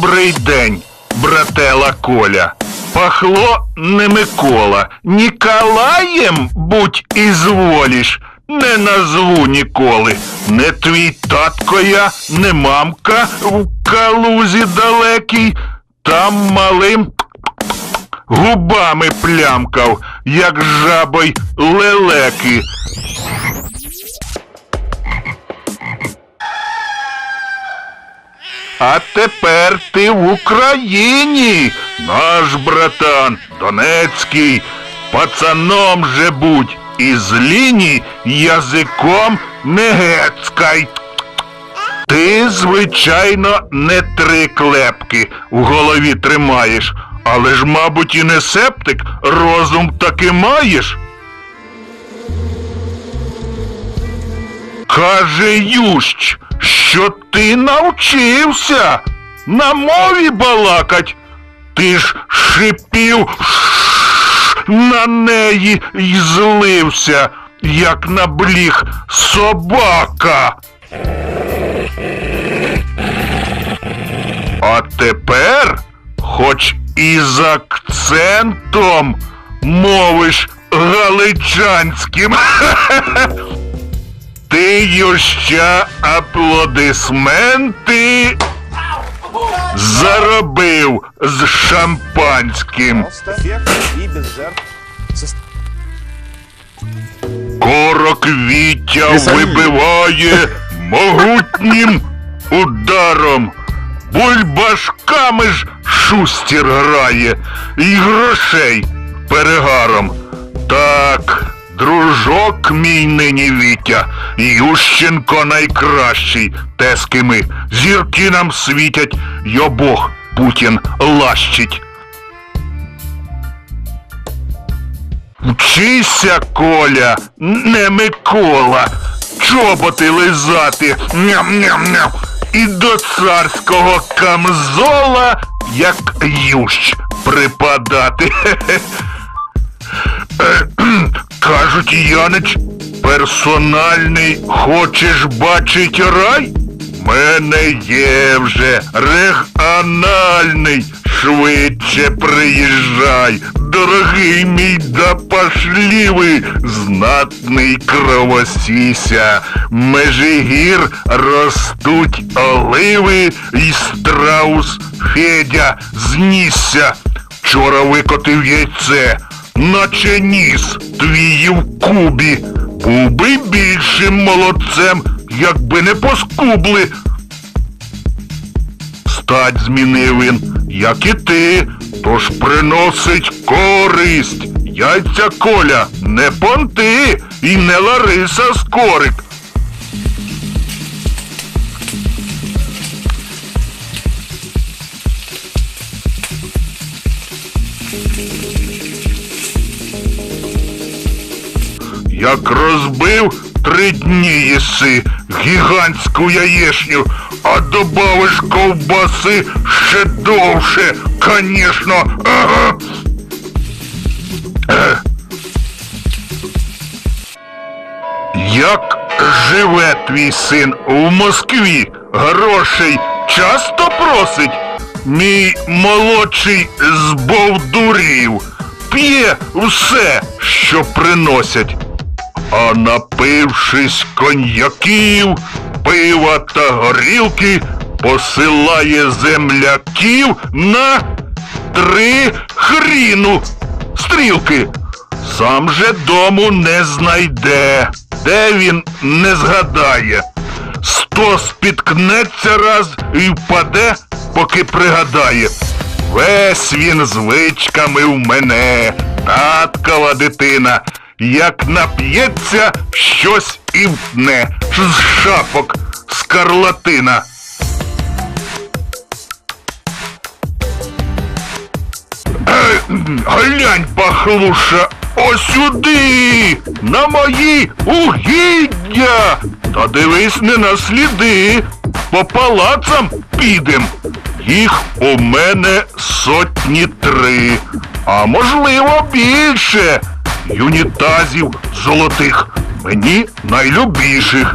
Добрий день, братела Коля. Пахло не Микола. Ніколаєм будь ізволіш. Не назву ніколи. Не твій татко я, не мамка в калузі далекій. Там малим губами плямкав, як жабой лелеки. А тепер ти в Україні, наш братан Донецький, пацаном же будь, і з лінії язиком не гецкай. Ти, звичайно, не три клепки в голові тримаєш, але ж, мабуть, і не септик, розум таки маєш. Каже Ющ, що ти навчився на мові балакать. Ти ж шипів на неї й злився, як на бліг собака. А тепер, хоч і з акцентом, мовиш галичанським. Ти юща аплодисменти заробив з шампанським. Корок Вітя вибиває могутнім ударом. Бульбашками ж шустір грає і грошей перегаром. Так, дружок мій нині Вітя, Ющенко найкращий, те з кими зірки нам світять, йо Бог Путін лащить. Вчися, Коля, не Микола, чоботи лизати, ням-ням-ням, і до царського камзола, як ющ, припадати. Е, Кажуть, Янич, персональний хочеш бачить рай? Мене є вже регіональний. Швидше приїжджай, дорогий мій да пошлівий, знатний кровосіся. Межигір ростуть оливи, і страус Федя знісся. Вчора викотив яйце, наче ніс твій в кубі. Був би більшим молодцем, якби не поскубли. Стать змінив він, як і ти, тож приносить користь. Яйця Коля, не понти і не Лариса Скорик. Як розбив, три дні їси гігантську яєшню, а добавиш ковбаси ще довше, конечно. Як живе твій син в Москві? Грошей часто просить? Мій молодший збовдурів, п'є все, що приносять. А напившись коньяків, пива та горілки, посилає земляків на три хріну стрілки. Сам же дому не знайде, де він не згадає. Сто спіткнеться раз і впаде, поки пригадає. Весь він звичками в мене, таткова дитина. Як нап'ється, щось і з шапок скарлатина. Е, Глянь, пахлуша, осюди, на мої угіддя. Та дивись не на сліди, по палацам підем. Їх у мене сотні три, а можливо більше. Юнітазів золотих мені найлюбіших.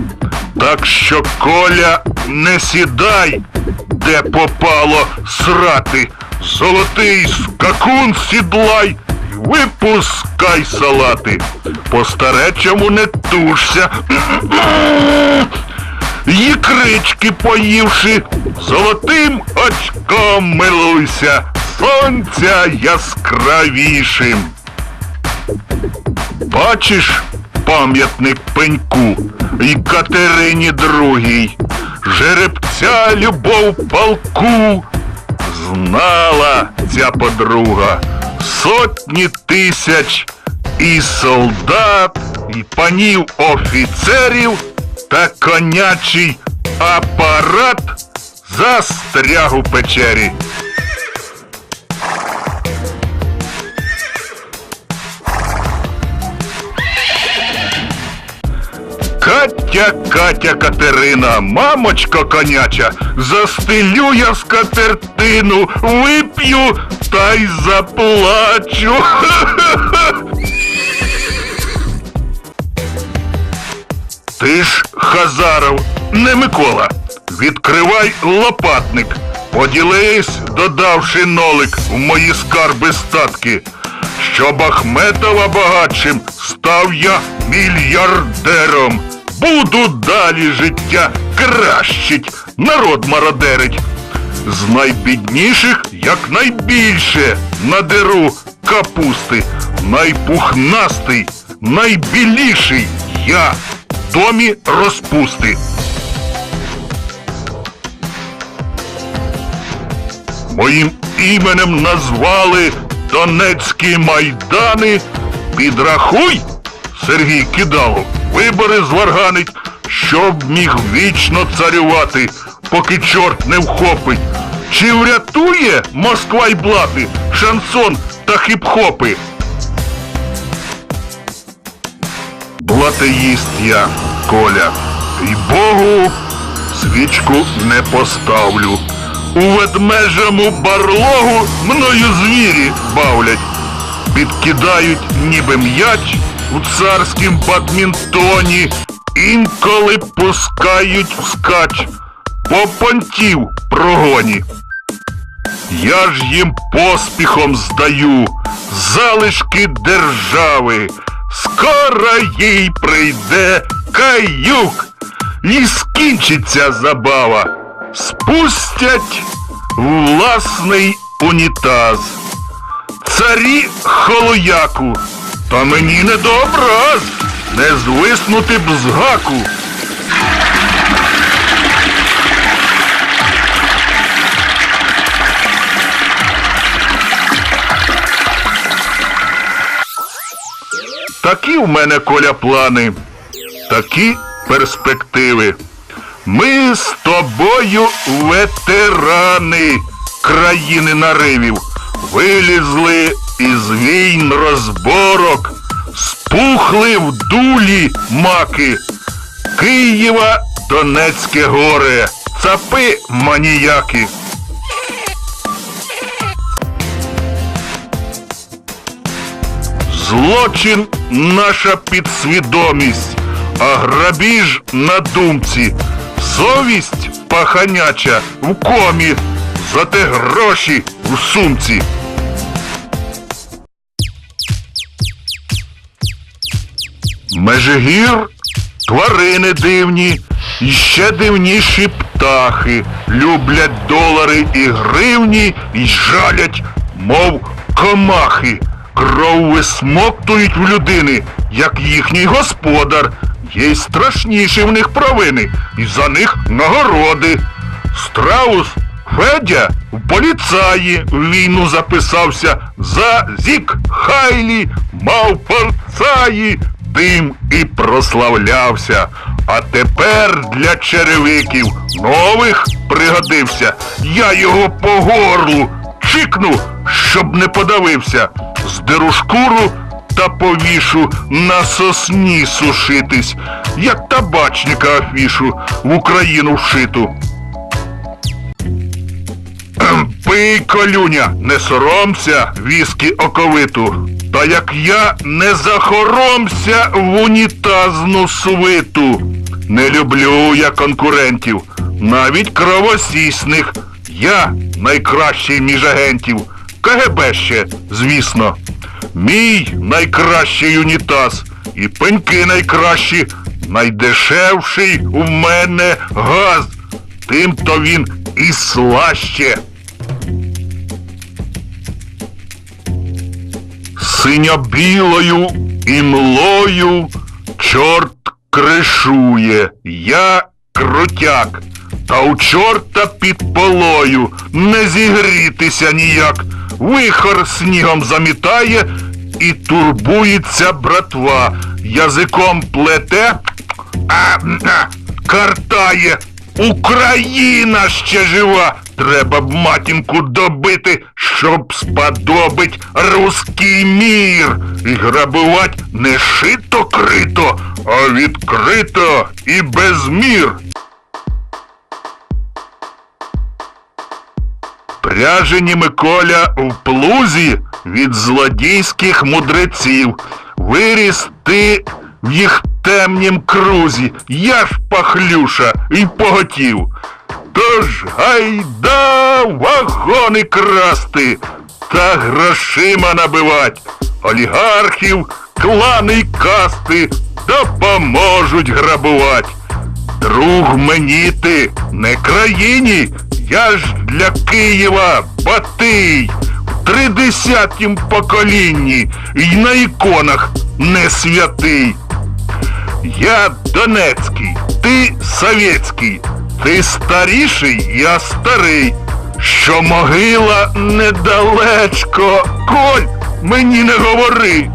Так що, Коля, не сідай, де попало срати. Золотий скакун сідлай, випускай салати. По старечому не тушся. Ікрички поївши, золотим очком милуйся, сонця яскравішим. Бачиш пам'ятник пеньку і Катерині другій, жеребця любов полку. Знала ця подруга сотні тисяч і солдат, і панів офіцерів та конячий апарат застряг у печері. Катя, Катя Катерина, мамочко коняча, застелю я скатертину, вип'ю та й заплачу. Ти ж, Хазаров, не Микола. Відкривай лопатник. Поділись, додавши нолик в мої скарби статки. Щоб Ахметова багатшим став я мільярдером. Буду далі життя кращить, народ мародерить. З найбідніших якнайбільше надеру капусти, найпухнастий, найбіліший я домі розпусти. Моїм іменем назвали Донецькі майдани. Підрахуй, Сергій Кидалов, вибори зварганить, щоб міг вічно царювати, поки чорт не вхопить. Чи врятує Москва й блати, шансон та хіп-хопи? Блатеїст я, Коля, і Богу свічку не поставлю. У ведмежому барлогу мною звірі бавлять, підкидають ніби м'яч у царськім бадмінтоні, інколи пускають вскач по понтів прогоні. Я ж їм поспіхом здаю залишки держави. Скоро їй прийде каюк і скінчиться забава. Спустять власний унітаз. Царі холояку, та мені не до образ, не звиснути б з гаку. Такі в мене коля плани, такі перспективи. Ми з тобою ветерани країни наривів. Вилізли із війн розборок, спухли в дулі маки. Києва, Донецьке горе, цапи маніяки. Злочин наша підсвідомість, а грабіж на думці. Совість паханяча в комі, зате гроші в сумці. Межигір тварини дивні, і ще дивніші птахи. Люблять долари і гривні і жалять, мов комахи. Кров висмоктують в людини, як їхній господар. Є й страшніші в них провини, і за них нагороди. Страус Федя в поліцаї в війну записався за зік Хайлі, мав порцаї, тим і прославлявся. А тепер для черевиків нових пригодився. Я його по горлу чикну, щоб не подавився. Здеру шкуру та повішу на сосні сушитись, як табачника афішу в Україну вшиту. Пий, колюня, не соромся віскі оковиту. Та як я не захоромся в унітазну свиту. Не люблю я конкурентів, навіть кровосісних, Я найкращий між агентів. КГБ ще, звісно. Мій найкращий унітаз. І пеньки найкращі. Найдешевший у мене газ. Тим то він і слаще. Синьо-білою імлою чорт кришує. Я крутяк. Та у чорта під полою не зігрітися ніяк. Вихор снігом замітає і турбується братва. Язиком плете, а, а картає. Україна ще жива. Треба б матінку добити, щоб сподобить руський мір. І грабувати не шито крито, а відкрито і без мір. Пряжені Миколя в плузі від злодійських мудреців. Виріс ти в їх темнім крузі, я ж пахлюша і поготів. Тож гайда вагони красти та грошима набивать. Олігархів, клани й касти допоможуть грабувати. Друг мені ти, не країні, я ж для Києва Батий, в тридесятім поколінні і на іконах не святий. Я Донецький, ти Совєтський, ти старіший, я старий, що могила недалечко, Коль, мені не говори.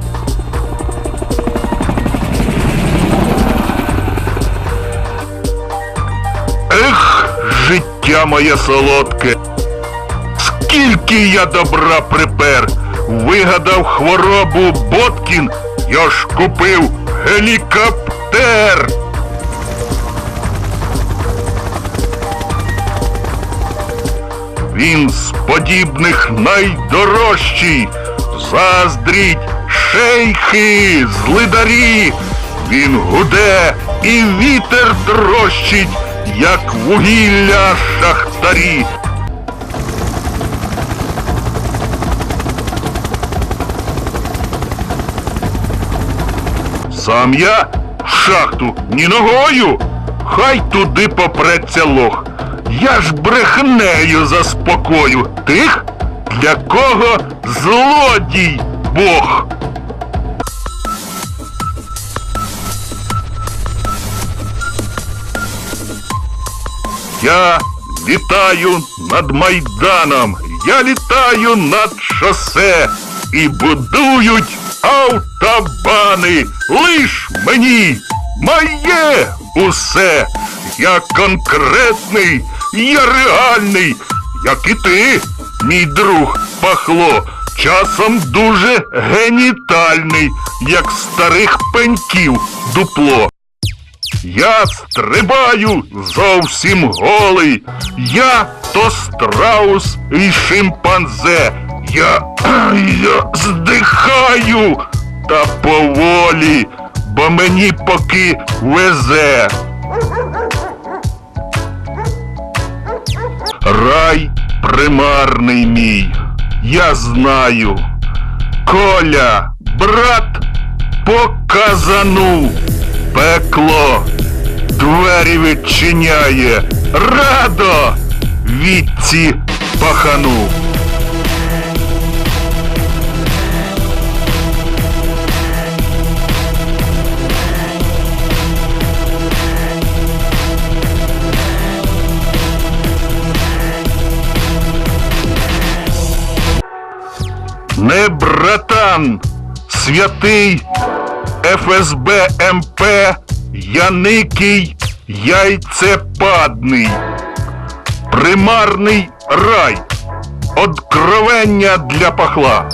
Ех, життя моє солодке. Скільки я добра припер, вигадав хворобу Боткін, я ж купив гелікоптер. Він з подібних найдорожчий, заздріть шейхи, злидарі, він гуде і вітер трощить, як вугілля шахтарі. Сам я шахту ні ногою, хай туди попреться лох. Я ж брехнею заспокою тих, для кого злодій Бог. Я літаю над Майданом, я літаю над шосе і будують автобани. Лиш мені моє усе. Я конкретний, я реальний, як і ти, мій друг пахло, часом дуже генітальний, як старих пеньків дупло. Я стрибаю зовсім голий. Я то страус і шимпанзе. Я, я здихаю та поволі, бо мені поки везе. Рай примарний мій, я знаю. Коля, брат, показану. Пекло двері відчиняє. Радо вітці пахану. Братан, святий ФСБ МП Яникий яйцепадний, примарний рай, откровення для пахла.